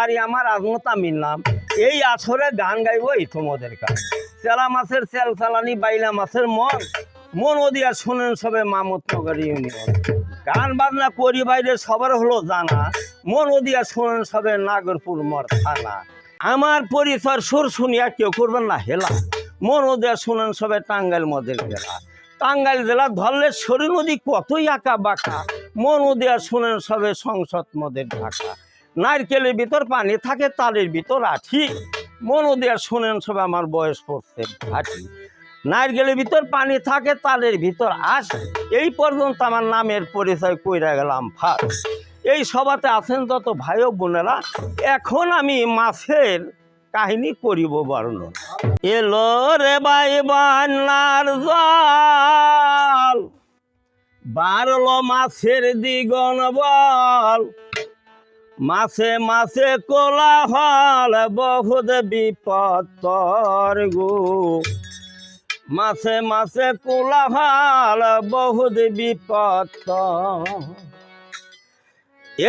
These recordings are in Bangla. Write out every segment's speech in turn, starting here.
বাড়ি আমার আজমতা মিললাম এই আসরে গান গাইবো এই তোমাদের কাছে। চেলা মাছের চেল চালানি, বাইলা মাছের মন। মন ওদিয়া শুনেন সবে মামতনগর ইউনিয়ন। গান বাজনা করি বাইরে সবার হলো জানা। মন ওদিয়া শোনেন সবে নাগরপুর মর থানা। আমার পরিচয় সুর শুনিয়া কেউ করবেন না হেলা। মন ওদিয়া শুনেন সবে টাঙ্গাইল মদের জেলা টাঙ্গাইল জেলা ধরলে শরীর নদী কতই আঁকা বাঁকা। মন ওদিয়া শুনেন সবে সংসদ মদের ঢাকা। নারকেলের ভিতর পানি থাকে, তালের ভিতর আঠি। মন ওদিয়া শোনেন সবে আমার বয়স পড়ছে ভাটি নারকেলের ভিতর পানি থাকে, তালের ভিতর আসে এই পর্যন্ত আমার নামের পরিচয় কইরা গেলাম ফার এই সভাতে আছেন যত ভাই বোনেরা, এখন আমি মাছের কাহিনী করিব বর্ণন এলো রে বাই বান্নার জল বারলো মাছের দ্বিগণ বল। মাসে কোলা হল বহুত বিপদ তর গো। মাসে মাছে কোলা হল বহুত বিপদ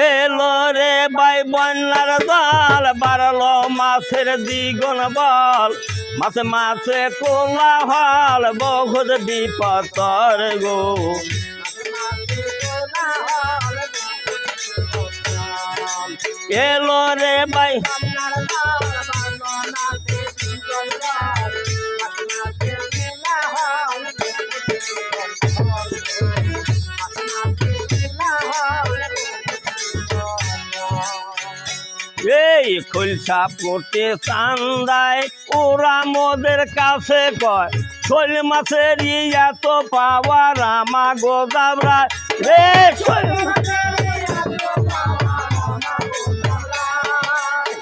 এলো রে বাই বন্যার দল বারলো মাছের দ্বিগুণ বল। মাসে মাছে কোলা হল বহুত বিপদ তর গো। এলো এই খুলসা পড়তে চান্দায়, ওরা মোদের কাছে কয়, শৈল মাছের এত পাওয়ার আমা গোদাবরা রে শৈল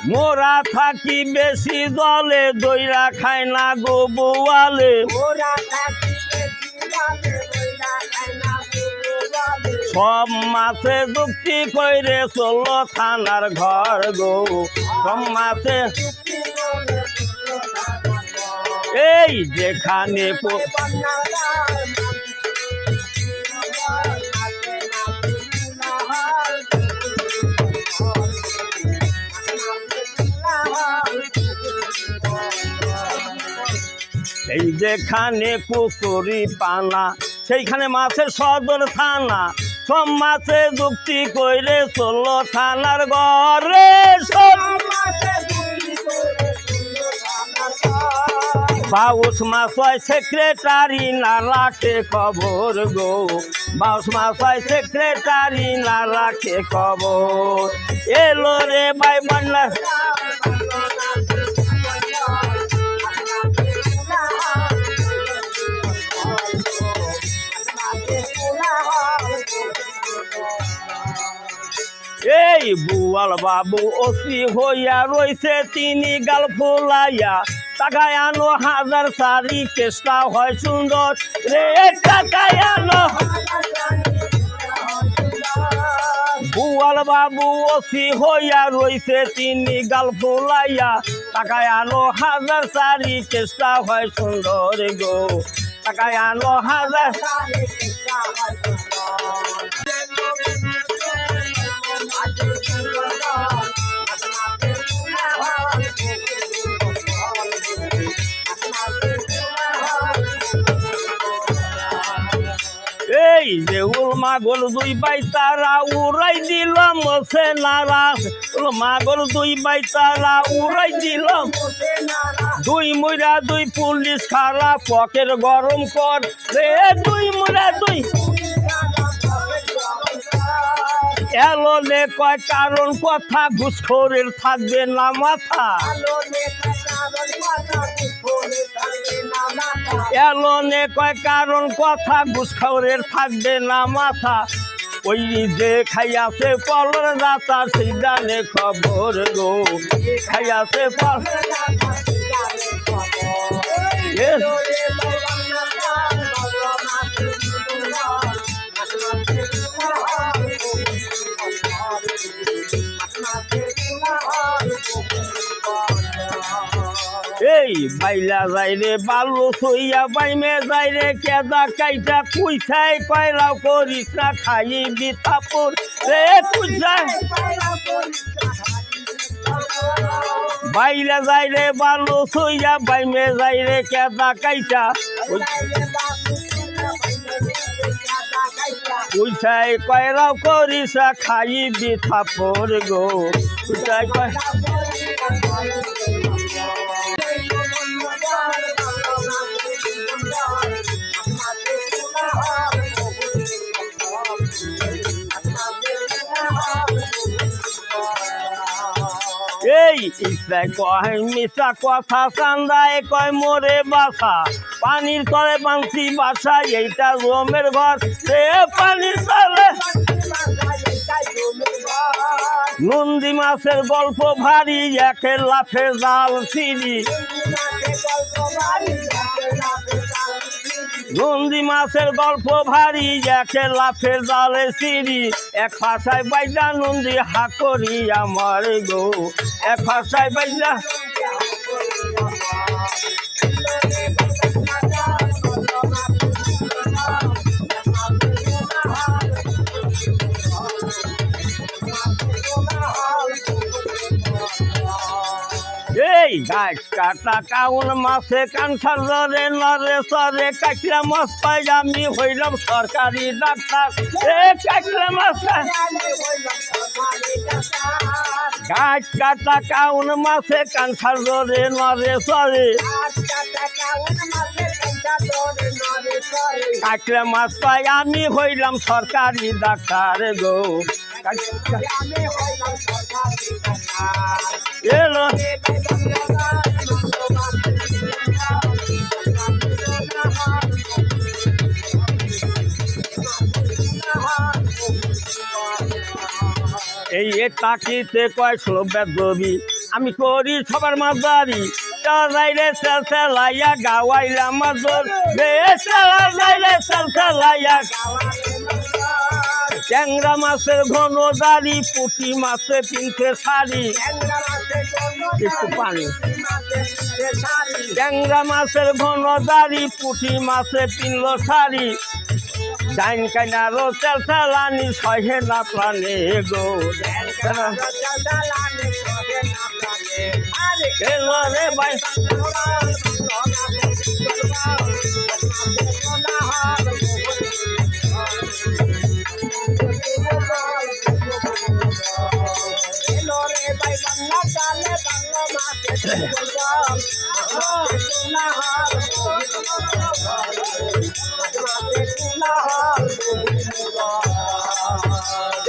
মোরা থাকি বেশি দলে দইরা খায় না গো বউয়ালে সব মাছে যুক্তি কইরে চলো থানার ঘর গো। সব মাছে এই যেখানে এই যেখানে কুকুরি পানা, সেইখানে মাছের সদর থানা। সব মাছে যুক্তি কইরে চলো থানার ঘরে। বাউস মাছ হয় সেক্রেটারি না রাখে খবর গো। বাউস মাছ হয় সেক্রেটারি না রাখে খবর। এলো রে ভাই বান্না এই বুয়াল বাবু অসি হইয়া রইছে, তিনি গাল ফুলাইয়া। টাকায় আনো হাজার সারি চেষ্টা হয় সুন্দর। রে টাকায় আনো বুয়াল বাবু অসি হইয়া রইছে, তিনি গাল ফুলাইয়া। টাকায় আনো হাজার সারি চেষ্টা হয় সুন্দর গো। টাকায় আনো হাজার এই গোল দুই বাই তারা উড়াই দিলাম সে নারা গোল দুই বাই তারা উড়াই দিলাম। দুই মুড়া দুই পুলিশ খারা পকের গরম কর রে দুই মুড়া দুই। এলো নে কয় কারণ কথা ঘুষখোরের থাকবে না মাথা। এলো নে কয় কারণ কথা ঘুষখোরের থাকবে না মাথা। ওই যে খাইয়াছে পলর দাতা, সেই জানে খবর গো। খাইয়াছে পল এই বাইলা যাই রে, বালু সইয়া বাইমে যাই রে, কেদা কাইটা কুইছাই কয়লাও করিস না খাই বিতাপুর রে কুইছাই বাইরে যাই রে, বালু সইয়া বাইমে যাই রে, কেদা কাইটা উইসাই কয়রাও করিসা খাই বিথা পর গো। উইসাই কয় এই ইসে কয় মিশা কথা চান্দায় কয়, মোরে বাসা। পানির তলে বাংসি বাসা, এইটা রোমের ঘর। সে পানির তলে নন্দী মাছের গল্প ভারী, একে লাফে জাল সিঁড়ি নন্দী মাছের গল্প ভারী, একে লাফে জালে সিঁড়ি। এক ফাঁসায় বাইজা নন্দি হাকরি আমার গো। এক ফাঁসায় বাইজা এই গাছ কাটা কাউন মাসে কানসার ধরে নরে সরে কাকড়া মাছ পাই আমি হইলাম সরকারি ডাক্তার। এ কাকড়া মাছ। গাছ কাটা কাউন মাসে কানসার ধরে নরে সরে কাকড়া মাছ পাই আমি হইলাম সরকারি ডাক্তার গো। এই এ তাকিতে কয় শ্লোবের দবি আমি করি সবার মাঝারি। যাইলে সেল সেলাইয়া গাওয়াইলাম মাজর রে সেলা যাইলে সেল সেলাইয়া ট্যাংরা মাছের ঘন দাড়ি, পুঁটি মাছে পিনতে শাড়ি। একটু পানি ট্যাংরা মাছের ঘন দাড়ি পুঁটি মাছে পিনল শাড়ি ডাইন কাইনারও তেল তেলানি সহে না প্রাণে গো। রে ভাই।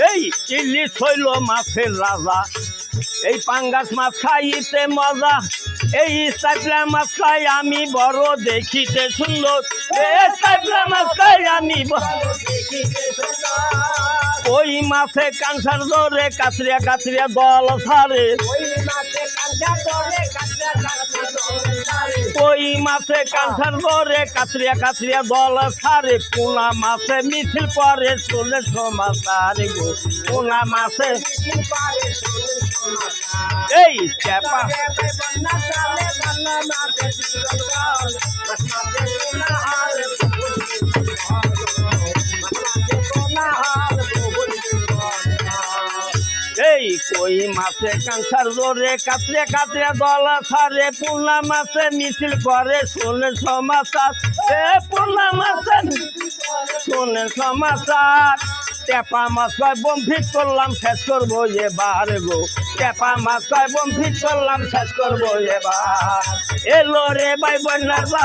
এই ইলিশ হইল মাছের রাজা এই পাঙ্গাস মাছ খাইতে মজা, এই চাপলা মাছ খাই আমি বড় দেখিতে সুন্দর, এই চাপলা মাছ খাই আমি ওই মাছে কানসার ধরে কাচরিয়া কাচরিয়া দল ছাড়ে। ওই মাছে কানসার ধরে কাচরিয়া কাতরিয়া দল সারে। পোনা মাছে মিছিল পরে, চলে সমাচারে গো। পোনা মাছে এই চেপা কই মাছে কাঁসার জোরে কাতরে কাতরে দলা ছাড়ে পুনা মাছে মিছিল করে, শোনে সমাচার। এ পুনা মাছে শোনে সমাচার। টেপা মাছ কয় করলাম শেষ করব এবার গো। টেপা মাছ কয় বোম ফিট করলাম শেষ করব এবার। এলো রে ভাই বন্যার বা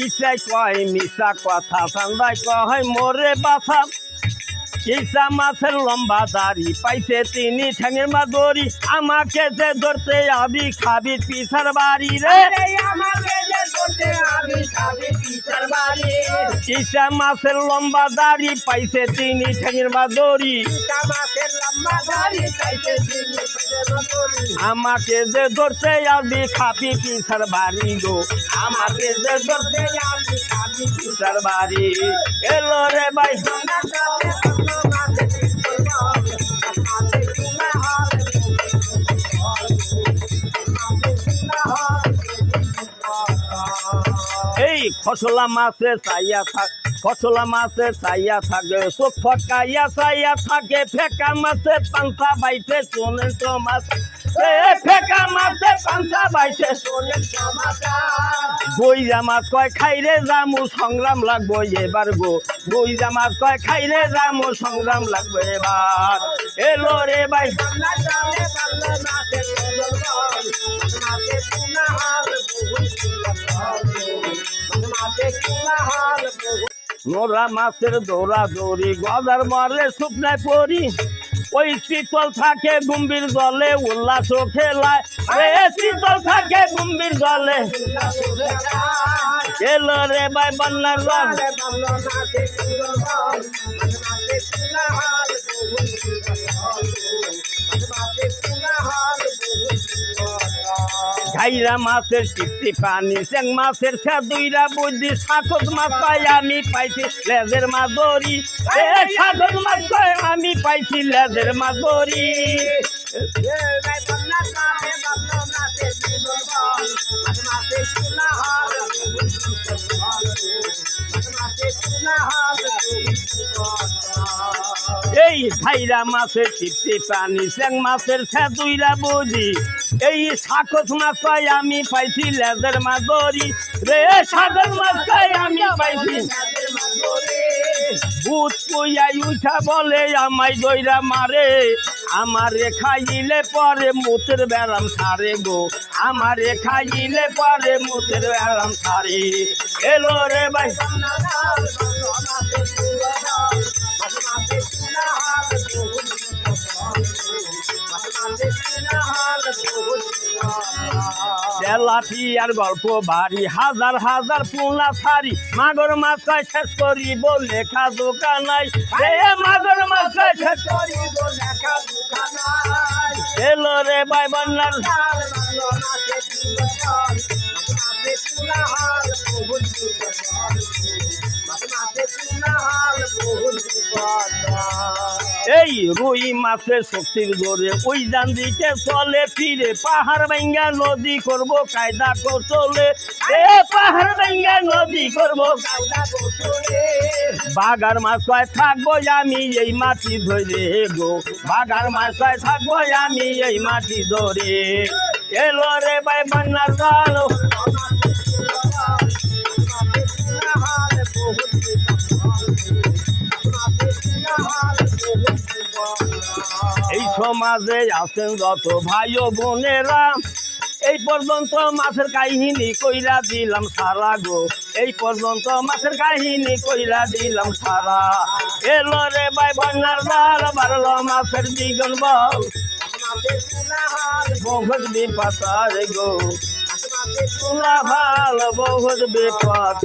কিসে কয় মিশা কথা? সান্দাই কয়, মোরে বাসা কিসা মাছের লম্বা দাড়ি? পাইছে তিনি ঠ্যাঙের মা দড়ি আমাকে যে ধরতে আবি খাবি পিসার বাড়ি রে। কিসা মাছের লম্বা দাড়ি পাইছে তিনি ঠ্যাঙের মা দড়ি আমাকে যে ধরতে আবি খাবি পিসার বাড়ি গো। আমাকে যে ধরতে আবি খাবি পিসার বাড়ি। এলো রে ভাই। এই ফসলা মাছে চাইয়া থাক ফসলা মাছে চাইয়া থাকে, চোখ ফটকাইয়া চাইয়া থাকে, ফেকা মাছে পান্তা বাইছে তো মাছ ফেকা মাছে পান্তা বাইছে শোনেন বইরা মাছ কয় খাইরে জামু, সংগ্রাম লাগবো এবার গো। বইরা মাছ কয় খাইরে জামু, সংগ্রাম লাগবো এবার। এলো রে ভাই নোরা মাছের দৌড়া দৌড়ি গদার মারে শুকনায় পড়ি। ওই শীতল থাকে গুম্বির জলে উল্লাস খেলায়। এ শীতল থাকে গুম্বির জলে। এলো রে ভাই বন্যার রং। ঘাইরা মাছের টিপটি পানি চেং মাছের দুইরা বুদ্ধি সাকত মাছ পাই আমি পাইছি, লেজের মাদরি। এ সাকত মাছ পাই আমি পাইছি, লেজের মাছ মাদরি এই ভাইরা মাছের টিপটি পানি চেং মাছের দুইরা বুদ্ধি এই সাকত মাছ পাই আমি পাইছি লেজের মাদরি রে সাগর মাছ পাই আমি পাইছি ভূত কইয়াই উঠা বলে আমায় দইরা মারে। আমারে খাইলে পরে মুতের ব্যারাম সারে গো। আমারে খাইলে পরে মুতের ব্যারাম সারে এলো রে ভাই। তেলাপিয়ার গল্প বাড়ি, হাজার হাজার পুনা সারি। মাগর মাথায় শেষ করিব লেখা দোকানাই এ মাগর মাথায় শেষ করিব লেখা দোকানাই রে ভাই বন্যার। এই রুই মাছের শক্তির ওই ডান দিকে চলে, ফিরে পাহাড় নদী করব, কায়দা কৌশলে। পাহাড় নদী করব বাগার মাছ কয় থাকব আমি, এই মাটি ধরে গো। বাগার মাছ কয় থাকব আমি, এই মাটি ধরে। এলো রে ভাই বন্যার সমাজে আছেন যত ভাই ও বোনেরা, এই পর্যন্ত মাছের কাহিনী কইরা দিলাম সারা গো। এই পর্যন্ত মাছের কাহিনী কইরা দিলাম সারা। এলো রে ভাই বন্যার দ্বার বারলো মাছের দ্বিগুণ বল। বহুত বিপদ গো। ভালো, বহুত বিপদ